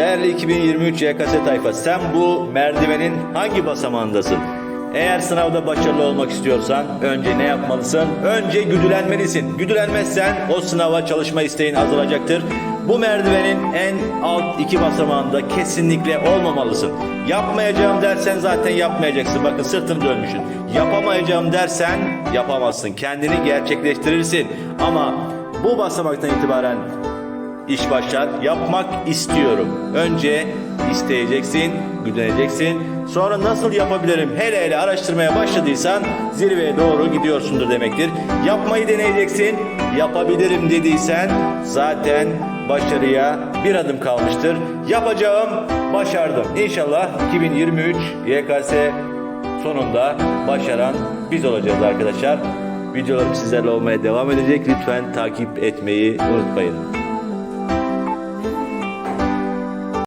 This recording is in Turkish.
Değerli 2023 YKS tayfa sen bu merdivenin hangi basamağındasın? Eğer sınavda başarılı olmak istiyorsan önce ne yapmalısın? Önce güdülenmelisin. Güdülenmezsen o sınava çalışma isteğin azalacaktır. Bu merdivenin en alt iki basamağında kesinlikle olmamalısın. Yapmayacağım dersen zaten yapmayacaksın. Bakın sırtını dönmüşsün. Yapamayacağım dersen yapamazsın. Kendini gerçekleştirirsin. Ama bu basamaktan itibaren İş başlar. Yapmak istiyorum. Önce isteyeceksin, güdeneceksin. Sonra nasıl yapabilirim? Hele hele araştırmaya başladıysan zirveye doğru gidiyorsundur demektir. Yapmayı deneyeceksin. Yapabilirim dediysen zaten başarıya bir adım kalmıştır. Yapacağım, başardım. İnşallah 2023 YKS sonunda başaran biz olacağız arkadaşlar. Videolarım sizlerle olmaya devam edecek. Lütfen takip etmeyi unutmayın.